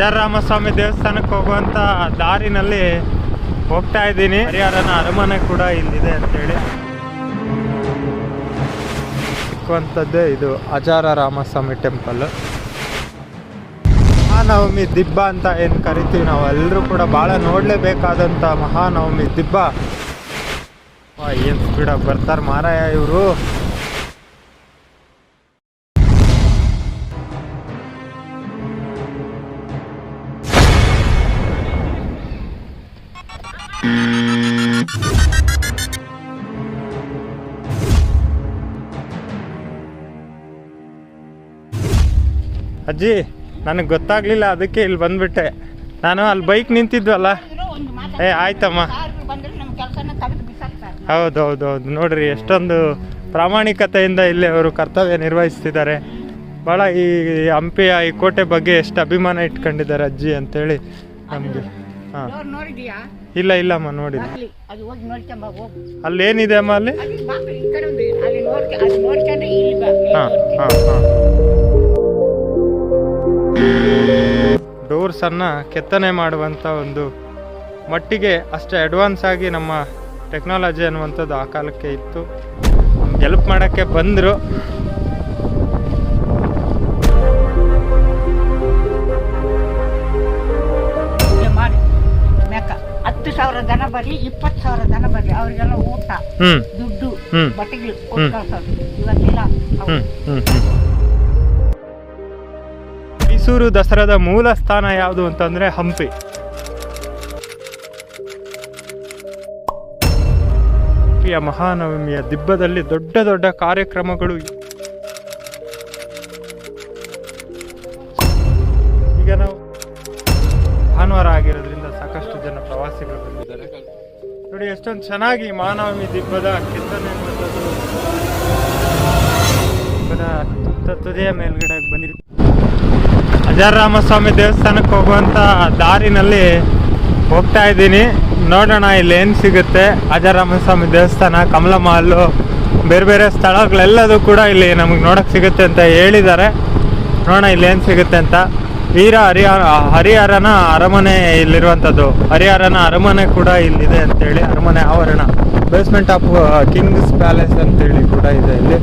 ಅಜಾರಾಮಸ್ವಾಮಿ ದೇವಸ್ಥಾನಕ್ಕೆ ಹೋಗುವಂತ ದಾರಿನಲ್ಲಿ ಹೋಗ್ತಾ ಇದ್ದೀನಿ. ಹರಿಹರನ ಅರಮನೆ ಕೂಡ ಇಲ್ಲಿದೆ ಅಂತೇಳಿ ಸಿಕ್ಕುವಂಥದ್ದೇ ಇದು ಅಜಾರ ರಾಮಸ್ವಾಮಿ ಟೆಂಪಲ್. ಮಹಾನವಮಿ ದಿಬ್ಬ ಅಂತ ಏನು ಕರಿತೀವಿ ನಾವು ಎಲ್ಲರೂ ಕೂಡ ಭಾಳ ನೋಡಲೇಬೇಕಾದಂಥ ಮಹಾನವಮಿ ದಿಬ್ಬ. ಏನು ಸ್ಪೀಡಾಗಿ ಬರ್ತಾರೆ ಮಾರಾಯ ಇವರು. ಅಜ್ಜಿ ನನಗೆ ಗೊತ್ತಾಗ್ಲಿಲ್ಲ ಅದಕ್ಕೆ ಇಲ್ಲಿ ಬಂದ್ಬಿಟ್ಟೆ. ನಾನು ಅಲ್ಲಿ ಬೈಕ್ ನಿಂತಿದ್ವಲ್ಲ? ಏ ಆಯ್ತಮ್ಮ. ಹೌದೌದು ಹೌದು ನೋಡ್ರಿ ಎಷ್ಟೊಂದು ಪ್ರಾಮಾಣಿಕತೆಯಿಂದ ಇಲ್ಲಿ ಅವರು ಕರ್ತವ್ಯ ನಿರ್ವಹಿಸ್ತಿದ್ದಾರೆ. ಭಾಳ ಈ ಹಂಪಿಯ ಈ ಕೋಟೆ ಬಗ್ಗೆ ಎಷ್ಟು ಅಭಿಮಾನ ಇಟ್ಕೊಂಡಿದ್ದಾರೆ ಅಜ್ಜಿ ಅಂತೇಳಿ ನಮಗೆ. ಹಾಂ. ಇಲ್ಲ ಇಲ್ಲಮ್ಮ ನೋಡಿದ ಅಲ್ಲೇನಿದೆ ಅಲ್ಲಿ ಏನಿದೆ ಅಮ್ಮ ಅಲ್ಲಿ? ಹಾಂ ಹಾಂ ಈ ಡೋರ್ಸನ್ನು ಕೆತ್ತನೆ ಮಾಡುವಂಥ ಒಂದು ಮಟ್ಟಿಗೆ ಅಷ್ಟೇ ಅಡ್ವಾನ್ಸ್ ಆಗಿ ನಮ್ಮ ಟೆಕ್ನಾಲಜಿ ಅನ್ನುವಂಥದ್ದು ಆ ಕಾಲಕ್ಕೆ ಇತ್ತು. ಹೆಲ್ಪ್ ಮಾಡೋಕ್ಕೆ ಬಂದರು. ಹತ್ತು ಸಾವಿರ ದನ ಬರ್ಲಿ ಇಪ್ಪತ್ತು ಸಾವಿರ ದನ ಬರ್ಲಿ ಅವ್ರಿಗೆಲ್ಲ ಊಟ ದುಡ್ಡು. ಬಟ್ಟೆಗಳು ಇವತ್ತಿಲ್ಲ. ಮೈಸೂರು ದಸರಾದ ಮೂಲ ಸ್ಥಾನ ಯಾವುದು ಅಂತಂದರೆ ಹಂಪಿ. ಹಂಪಿಯ ಮಹಾನವಮಿಯ ದಿಬ್ಬದಲ್ಲಿ ದೊಡ್ಡ ದೊಡ್ಡ ಕಾರ್ಯಕ್ರಮಗಳು ಈಗ ನಾವು ಭಾನುವಾರ ಆಗಿರೋದ್ರಿಂದ ಸಾಕಷ್ಟು ಜನ ಪ್ರವಾಸಿಗಳು ಬಂದಿದ್ದಾರೆ. ನೋಡಿ, ಎಷ್ಟೊಂದು ಚೆನ್ನಾಗಿ ಮಹಾನವಮಿ ದಿಬ್ಬದ ಕೆತ್ತನೆ ತುದಿಯ ಮೇಲ್ಗಡೆ ಬಂದಿರಿ ಅಜಾರಾಮಸ್ವಾಮಿ ದೇವಸ್ಥಾನಕ್ಕೆ ಹೋಗುವಂತ ದಾರಿನಲ್ಲಿ ಹೋಗ್ತಾ ಇದ್ದೀನಿ. ನೋಡೋಣ, ಇಲ್ಲಿ ಏನು ಸಿಗುತ್ತೆ. ಅಜಾರಾಮಸ್ವಾಮಿ ದೇವಸ್ಥಾನ ಕಮಲ ಮಹಲ್ಲು ಬೇರೆ ಬೇರೆ ಸ್ಥಳಗಳೆಲ್ಲದೂ ಕೂಡ ಇಲ್ಲಿ ನಮಗೆ ನೋಡೋಕೆ ಸಿಗುತ್ತೆ ಅಂತ ಹೇಳಿದ್ದಾರೆ. ನೋಡೋಣ, ಇಲ್ಲಿ ಏನು ಸಿಗುತ್ತೆ ಅಂತ. ವೀರ ಹರಿಹರ, ಹರಿಹರನ ಅರಮನೆ ಇಲ್ಲಿರುವಂಥದ್ದು. ಹರಿಹರನ ಅರಮನೆ ಕೂಡ ಇಲ್ಲಿದೆ ಅಂತೇಳಿ, ಅರಮನೆ ಆವರಣ. ಬೇಸ್ಮೆಂಟ್ ಆಫ್ ಕಿಂಗ್ಸ್ ಪ್ಯಾಲೇಸ್ ಅಂತೇಳಿ ಕೂಡ ಇದೆ ಇಲ್ಲಿ.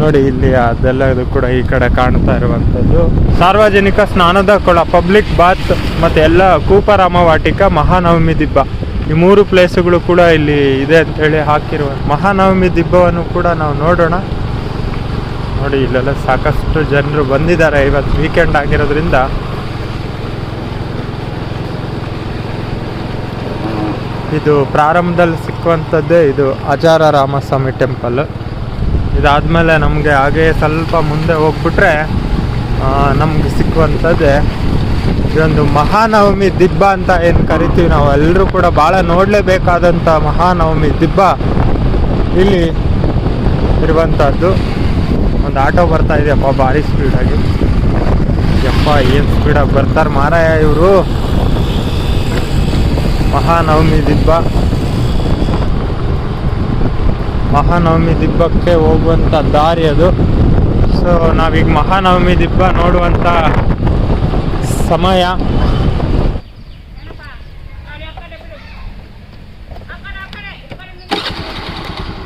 ನೋಡಿ ಇಲ್ಲಿ ಅದೆಲ್ಲದು ಕೂಡ ಈ ಕಡೆ ಕಾಣ್ತಾ ಇರುವಂಥದ್ದು. ಸಾರ್ವಜನಿಕ ಸ್ನಾನದ ಕೊಳ, ಪಬ್ಲಿಕ್ ಬಾತ್ ಮತ್ತು ಎಲ್ಲ ಕೂಪರಾಮ ವಾಟಿಕ, ಮಹಾನವಮಿ ದಿಬ್ಬ. ಈ ಮೂರು ಪ್ಲೇಸುಗಳು ಕೂಡ ಇಲ್ಲಿ ಇದೆ ಅಂತ ಹೇಳಿ ಹಾಕಿರುವ ಮಹಾನವಮಿ ದಿಬ್ಬವನ್ನು ಕೂಡ ನಾವು ನೋಡೋಣ. ನೋಡಿ, ಇಲ್ಲೆಲ್ಲ ಸಾಕಷ್ಟು ಜನರು ಬಂದಿದ್ದಾರೆ ಇವತ್ತು ವೀಕೆಂಡ್ ಆಗಿರೋದ್ರಿಂದ. ಇದು ಪ್ರಾರಂಭದಲ್ಲಿ ಸಿಕ್ಕುವಂಥದ್ದೇ ಇದು ಅಜಾರ ರಾಮಸ್ವಾಮಿ ಟೆಂಪಲ್ ಇದಾದಮೇಲೆ ನಮಗೆ ಹಾಗೆ ಸ್ವಲ್ಪ ಮುಂದೆ ಹೋಗ್ಬಿಟ್ರೆ ನಮ್ಗೆ ಸಿಕ್ಕುವಂಥದ್ದೇ ಇದೊಂದು ಮಹಾನವಮಿ ದಿಬ್ಬ ಅಂತ ಏನು ಕರಿತೀವಿ ನಾವು. ಎಲ್ಲರೂ ಕೂಡ ಭಾಳ ನೋಡಲೇಬೇಕಾದಂಥ ಮಹಾನವಮಿ ದಿಬ್ಬ ಇಲ್ಲಿ ಇರುವಂಥದ್ದು. ಒಂದು ಆಟೋ ಬರ್ತಾ ಇದೆಯಪ್ಪ ಭಾರಿ ಸ್ಪೀಡಾಗಿ ಯಪ್ಪ, ಏನು ಸ್ಪೀಡಾಗಿ ಬರ್ತಾರೆ ಮಾರಾಯ ಇವರು. ಮಹಾನವಮಿ ದಿಬ್ಬ. ಮಹಾನವಮಿ ದಿಬ್ಬಕ್ಕೆ ಹೋಗುವಂಥ ದಾರಿ ಅದು. ಸೊ ನಾವೀಗ ಮಹಾನವಮಿ ದಿಬ್ಬ ನೋಡುವಂಥ ಸಮಯ.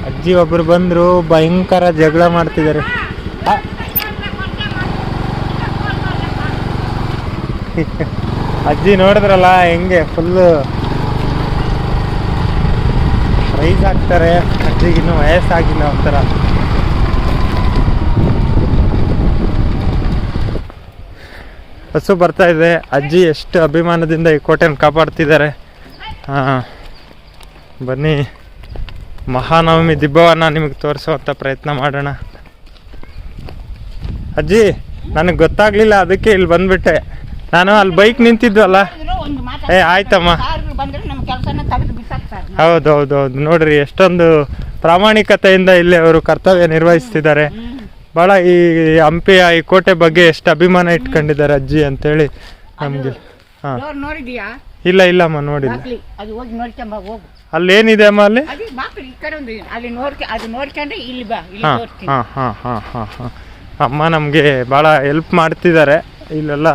ಅಜ್ಜಿ ಒಬ್ರು ಬಂದರು, ಭಯಂಕರ ಜಗಳ ಮಾಡ್ತಿದ್ದಾರೆ. ಅಜ್ಜಿ ನೋಡಿದ್ರಲ್ಲ, ಹೆಂಗೆ ಫುಲ್ಲು ಪ್ರೈಸ್ ಹಾಕ್ತಾರೆ ಅಜ್ಜಿಗೆ ಇನ್ನೂ ವಯಸ್ಸಾಗಿಲ್ಲ ಒಂಥರ. ಹಸು ಬರ್ತಾ ಇದೆ. ಅಜ್ಜಿ ಎಷ್ಟು ಅಭಿಮಾನದಿಂದ ಈ ಕೋಟೆಯನ್ನು ಕಾಪಾಡ್ತಿದ್ದಾರೆ. ಹಾಂ ಬನ್ನಿ. ಮಹಾನವಮಿ ದಿಬ್ಬವನ್ನು ನಿಮಗೆ ತೋರಿಸುವಂಥ ಪ್ರಯತ್ನ ಮಾಡೋಣ. ಅಜ್ಜಿ ನನಗೆ ಗೊತ್ತಾಗ್ಲಿಲ್ಲ ಅದಕ್ಕೆ ಇಲ್ಲಿ ಬಂದ್ಬಿಟ್ಟೆ. ನಾನು ಅಲ್ಲಿ ಬೈಕ್ ನಿಂತಿದ್ವಲ್ಲ. ಏ, ಆಯ್ತಮ್ಮ. ಹೌದು ಹೌದು ಹೌದು. ನೋಡ್ರಿ ಎಷ್ಟೊಂದು ಪ್ರಾಮಾಣಿಕತೆಯಿಂದ ಇಲ್ಲಿ ಅವರು ಕರ್ತವ್ಯ ನಿರ್ವಹಿಸ್ತಿದ್ದಾರೆ. ಬಹಳ ಭಾಳ ಈ ಹಂಪಿಯ ಈ ಕೋಟೆ ಬಗ್ಗೆ ಎಷ್ಟು ಅಭಿಮಾನ ಇಟ್ಕೊಂಡಿದ್ದಾರೆ ಅಜ್ಜಿ ಅಂತೇಳಿ ನಮಗೆ. ಹಾಂ. ಇಲ್ಲ ಇಲ್ಲ ಇಲ್ಲಮ್ಮ ನೋಡಿ ಅಲ್ಲೇನಿದೆ ಅಮ್ಮ ಅಲ್ಲಿ? ಹಾಂ ಹಾಂ ಹಾಂ ಹಾಂ ಹಾಂ ಅಮ್ಮ ನಮಗೆ ಭಾಳ ಹೆಲ್ಪ್ ಮಾಡ್ತಿದ್ದಾರೆ. ಇಲ್ಲೆಲ್ಲ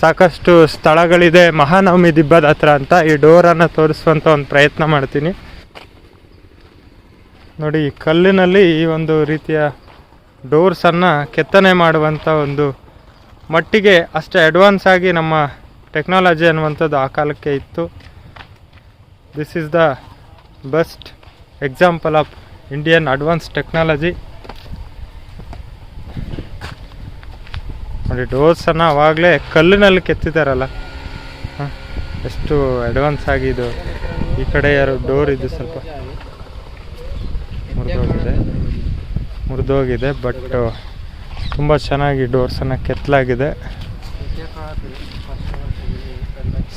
ಸಾಕಷ್ಟು ಸ್ಥಳಗಳಿದೆ. ಮಹಾನವಮಿ ದಿಬ್ಬದ ಹತ್ರ ಅಂತ ಈ ಡೋರನ್ನು ತೋರಿಸುವಂಥ ಒಂದು ಪ್ರಯತ್ನ ಮಾಡ್ತೀನಿ. ನೋಡಿ, ಈ ಕಲ್ಲಿನಲ್ಲಿ ಈ ಒಂದು ರೀತಿಯ ಡೋರ್ಸನ್ನು ಕೆತ್ತನೆ ಮಾಡುವಂಥ ಒಂದು ಮಟ್ಟಿಗೆ ಅಷ್ಟೇ ಅಡ್ವಾನ್ಸ್ ಆಗಿ ನಮ್ಮ ಟೆಕ್ನಾಲಜಿ ಅನ್ನುವಂಥದ್ದು ಆ ಕಾಲಕ್ಕೆ ಇತ್ತು. This is the best example of Indian advance technology ನೋಡಿ ಡೋರ್ಸನ್ನು ಅವಾಗಲೇ ಕಲ್ಲಿನಲ್ಲಿ ಕೆತ್ತಿದಾರಲ್ಲ. ಹಾಂ, ಎಷ್ಟು ಅಡ್ವಾನ್ಸ್ ಆಗಿದ್ದು ಈ ಕಡೆ ಯಾರು ಡೋರ್ ಇದು ಸ್ವಲ್ಪ ಮುರಿದೋಗಿದೆ. ಮುರಿದೋಗಿದೆ ಬಟ್ ತುಂಬ ಚೆನ್ನಾಗಿ ಡೋರ್ಸನ್ನು ಕೆತ್ತಲಾಗಿದೆ.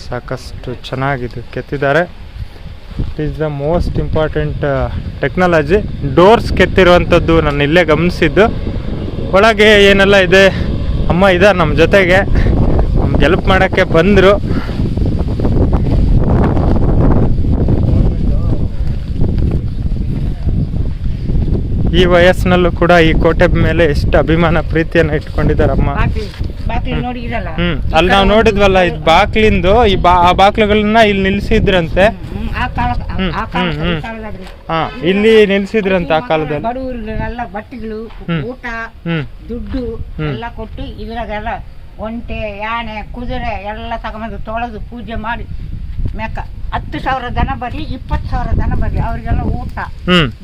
ಸಾಕಷ್ಟು ಚೆನ್ನಾಗಿದೆ, ಕೆತ್ತಿದ್ದಾರೆ. It is the most important technology doors ಕೆತ್ತಿರುವಂಥದ್ದು ನಾನು ಇಲ್ಲೇ ಗಮನಿಸಿದ್ದು. ಒಳಗೆ ಏನೆಲ್ಲ ಇದೆ? ಅಮ್ಮ ಇದ್ದಾರೆ ನಮ್ಮ ಜೊತೆಗೆ. ನಮ್ಗೆ ಹೆಲ್ಪ್ ಮಾಡೋಕ್ಕೆ ಬಂದರು. ಈ ವಯಸ್ಸಿನಲ್ಲೂ ಕೂಡ ಈ ಕೋಟೆ ಮೇಲೆ ಎಷ್ಟು ಅಭಿಮಾನ ಪ್ರೀತಿಯನ್ನು ಇಟ್ಕೊಂಡಿದ್ದಾರೆ ಅಮ್ಮ. ಬಾಕಿ ನೋಡಿ ಇದಲ್ಲ ಹ್ಮ್. ಅಲ್ಲಿ ನಾವು ನೋಡಿದ್ವಲ್ಲ ಇದು ಬಾಕ್ಲಿಂದು ಈ ಬಾ ಆ ಬಾಕ್ಲುಗಳನ್ನ ಇಲ್ಲಿ ನಿಲ್ಸಿದ್ರಂತೆ. ಆ ಕಾಲ ಆ ಕಾಲ ಹ್ಮ್, ಹ್ಮ್. ಈ ಕಾಲದಾಗ್ರಿ ಹಾ ಇಲ್ಲಿ ನಿಲ್ಸಿದ್ರಂತ ಆ ಕಾಲದಲ್ಲಿ? ಬಡವರಿಗೆಲ್ಲ ಬಟ್ಟೆಗಳು ಊಟ ದುಡ್ಡು. ಎಲ್ಲ ಕೊಟ್ಟು ಇದ್ರಾಗೆಲ್ಲ ಒಂಟೆ ಯಾನೆ ಕುದುರೆ ಎಲ್ಲ ತಗೊಂಡು ತೊಳೆದು ಪೂಜೆ ಮಾಡಿ ಮೇಕ ಹತ್ತು ಸಾವಿರ ದನ ಬರಲಿ ಇಪ್ಪತ್ತು ಸಾವಿರ ದನ ಬರಲಿ ಅವ್ರಿಗೆಲ್ಲ ಊಟ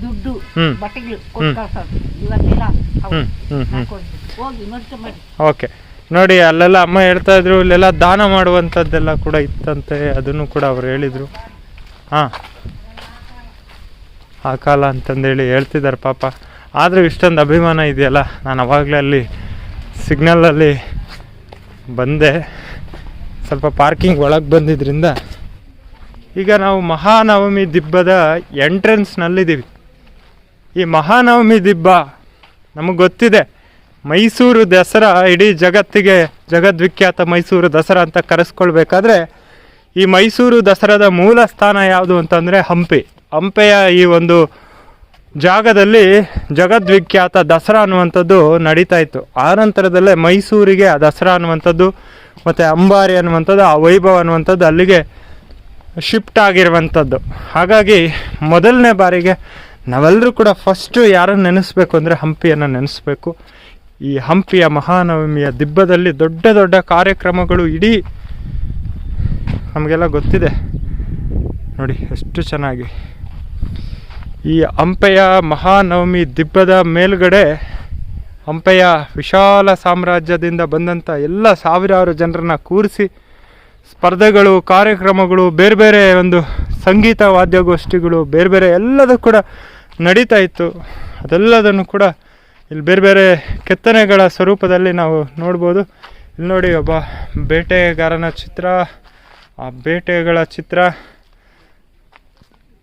ದುಡ್ಡು. ಬಟ್ಟೆಗಳು. ಕೊಟ್ಟು ಕಳ್ಸೋದು ಇವತ್ತೆಲ್ಲ ಹೋಗಿ ನೋಡ್ಕೊಂಬರ್ರಿ ಓಕೆ. ನೋಡಿ ಅಲ್ಲೆಲ್ಲ ಅಮ್ಮ ಹೇಳ್ತಾ ಇದ್ರು ಇಲ್ಲೆಲ್ಲ ದಾನ ಮಾಡುವಂತದ್ದೆಲ್ಲ ಕೂಡ ಇತ್ತಂತೆ ಅದನ್ನು ಕೂಡ ಅವ್ರು ಹೇಳಿದರು. ಹಾಂ. ಆ ಕಾಲ ಅಂತಂದೇಳಿ ಹೇಳ್ತಿದ್ದಾರೆ ಪಾಪ. ಆದರೂ ಇಷ್ಟೊಂದು ಅಭಿಮಾನ ಇದೆಯಲ್ಲ? ನಾನು ಅವಾಗಲೇ ಅಲ್ಲಿ ಸಿಗ್ನಲಲ್ಲಿ ಬಂದೆ. ಸ್ವಲ್ಪ ಪಾರ್ಕಿಂಗ್ ಒಳಗೆ ಬಂದಿದ್ದರಿಂದ ಈಗ ನಾವು ಮಹಾನವಮಿ ದಿಬ್ಬದ ಎಂಟ್ರೆನ್ಸ್ನಲ್ಲಿದ್ದೀವಿ. ಈ ಮಹಾನವಮಿ ದಿಬ್ಬ ನಮಗೆ ಗೊತ್ತಿದೆ. ಮೈಸೂರು ದಸರಾ ಇಡೀ ಜಗತ್ತಿಗೆ ಜಗದ್ವಿಖ್ಯಾತ ಮೈಸೂರು ದಸರಾ ಅಂತ ಕರೆಸ್ಕೊಳ್ಬೇಕಾದ್ರೆ ಈ ಮೈಸೂರು ದಸರಾದ ಮೂಲ ಸ್ಥಾನ ಯಾವುದು ಅಂತಂದರೆ ಹಂಪಿ. ಹಂಪೆಯ ಈ ಒಂದು ಜಾಗದಲ್ಲಿ ಜಗದ್ವಿಖ್ಯಾತ ದಸರಾ ಅನ್ನುವಂಥದ್ದು ನಡೀತಾ ಇತ್ತು. ಆ ನಂತರದಲ್ಲೇ ಮೈಸೂರಿಗೆ ಆ ದಸರಾ ಅನ್ನುವಂಥದ್ದು, ಮತ್ತು ಅಂಬಾರಿ ಅನ್ನುವಂಥದ್ದು, ಆ ವೈಭವ ಅನ್ನುವಂಥದ್ದು ಅಲ್ಲಿಗೆ ಶಿಫ್ಟ್ ಆಗಿರುವಂಥದ್ದು. ಹಾಗಾಗಿ ಮೊದಲನೇ ಬಾರಿಗೆ ನಾವೆಲ್ಲರೂ ಕೂಡ ಫಸ್ಟು ಯಾರನ್ನು ನೆನೆಸ್ಬೇಕು ಅಂದರೆ ಹಂಪಿಯನ್ನು ನೆನೆಸ್ಬೇಕು. ಈ ಹಂಪಿಯ ಮಹಾನವಮಿಯ ದಿಬ್ಬದಲ್ಲಿ ದೊಡ್ಡ ದೊಡ್ಡ ಕಾರ್ಯಕ್ರಮಗಳು ಇಡೀ ನಮಗೆಲ್ಲ ಗೊತ್ತಿದೆ. ನೋಡಿ, ಎಷ್ಟು ಚೆನ್ನಾಗಿ. ಈ ಹಂಪೆಯ ಮಹಾನವಮಿ ದಿಬ್ಬದ ಮೇಲುಗಡೆ ಹಂಪೆಯ ವಿಶಾಲ ಸಾಮ್ರಾಜ್ಯದಿಂದ ಬಂದಂಥ ಎಲ್ಲ ಸಾವಿರಾರು ಜನರನ್ನ ಕೂರಿಸಿ ಸ್ಪರ್ಧೆಗಳು, ಕಾರ್ಯಕ್ರಮಗಳು, ಬೇರೆ ಬೇರೆ ಒಂದು ಸಂಗೀತ ವಾದ್ಯಗೋಷ್ಠಿಗಳು, ಬೇರೆ ಬೇರೆ ಎಲ್ಲದೂ ಕೂಡ ನಡೀತಾ ಇತ್ತು. ಅದೆಲ್ಲದನ್ನು ಕೂಡ ಇಲ್ಲಿ ಬೇರೆ ಬೇರೆ ಕೆತ್ತನೆಗಳ ಸ್ವರೂಪದಲ್ಲಿ ನಾವು ನೋಡ್ಬೋದು. ಇಲ್ಲಿ ನೋಡಿ ಒಬ್ಬ ಬೇಟೆಗಾರನ ಚಿತ್ರ. ಆ ಬೇಟೆಗಳ ಚಿತ್ರ,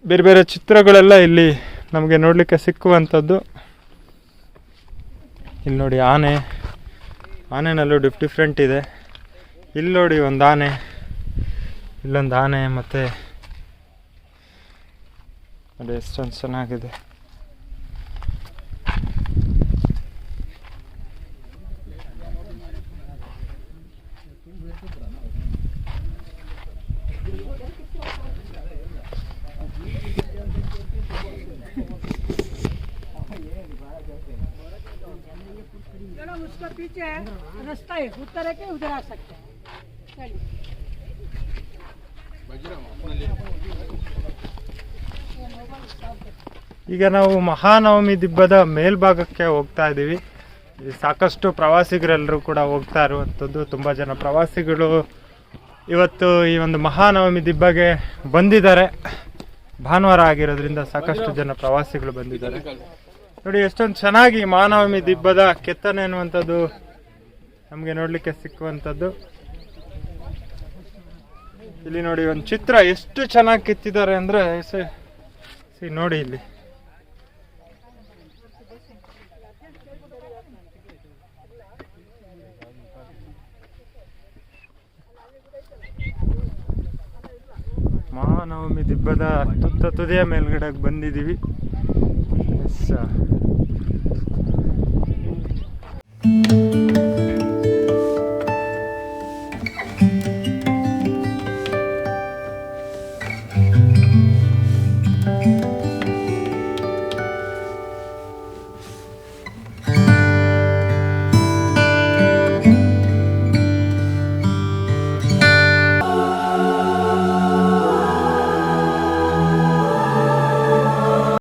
ಬೇರೆ ಬೇರೆ ಚಿತ್ರಗಳೆಲ್ಲ ಇಲ್ಲಿ ನಮಗೆ ನೋಡಲಿಕ್ಕೆ ಸಿಕ್ಕುವಂಥದ್ದು. ಇಲ್ಲಿ ನೋಡಿ ಆನೆ, ಆನೆನಲ್ಲೂ ಡಿಫ್, ಡಿಫ್ರೆಂಟ್ ಇದೆ. ಇಲ್ಲಿ ನೋಡಿ ಒಂದು ಆನೆ, ಇಲ್ಲೊಂದು ಆನೆ ಮತ್ತು ನೋಡಿ ಎಷ್ಟೊಂದು ಚೆನ್ನಾಗಿದೆ. पीछे रास्ता है उतर है के उधर आ सकते हैं चलिए ಈಗ ನಾವು ಮಹಾನವಮಿ ದಿಬ್ಬದ ಮೇಲ್ಭಾಗಕ್ಕೆ ಹೋಗ್ತಾ ಇದ್ದೀವಿ ಇಲ್ಲಿ ಸಾಕಷ್ಟು ಪ್ರವಾಸಿಗರೆಲ್ಲರೂ ಕೂಡ ಹೋಗ್ತಾ ಇರುವಂಥದ್ದು ತುಂಬ ಜನ ಪ್ರವಾಸಿಗಳು ಇವತ್ತು ಈ ಒಂದು ಮಹಾನವಮಿ ದಿಬ್ಬಗೆ ಬಂದಿದ್ದಾರೆ ಭಾನುವಾರ ಆಗಿರೋದ್ರಿಂದ ಸಾಕಷ್ಟು ಜನ ಪ್ರವಾಸಿಗಳು ಬಂದಿದ್ದಾರೆ ನೋಡಿ, ಎಷ್ಟೊಂದು ಚೆನ್ನಾಗಿ ಮಾನವಮಿ ದಿಬ್ಬದ ಕೆತ್ತನೆ ಅನ್ನುವಂಥದ್ದು ನಮಗೆ ನೋಡಲಿಕ್ಕೆ ಸಿಕ್ಕುವಂಥದ್ದು. ಇಲ್ಲಿ ನೋಡಿ, ಒಂದು ಚಿತ್ರ ಎಷ್ಟು ಚೆನ್ನಾಗಿ ಕೆತ್ತಿದ್ದಾರೆ ಅಂದರೆ ಸಿ ನೋಡಿ ಇಲ್ಲಿ. ಮಹಾನವಮಿ ದಿಬ್ಬದ ತುತ್ತ ತುದಿಯ ಮೇಲ್ಗಡೆ ಬಂದಿದ್ದೀವಿ ось ця.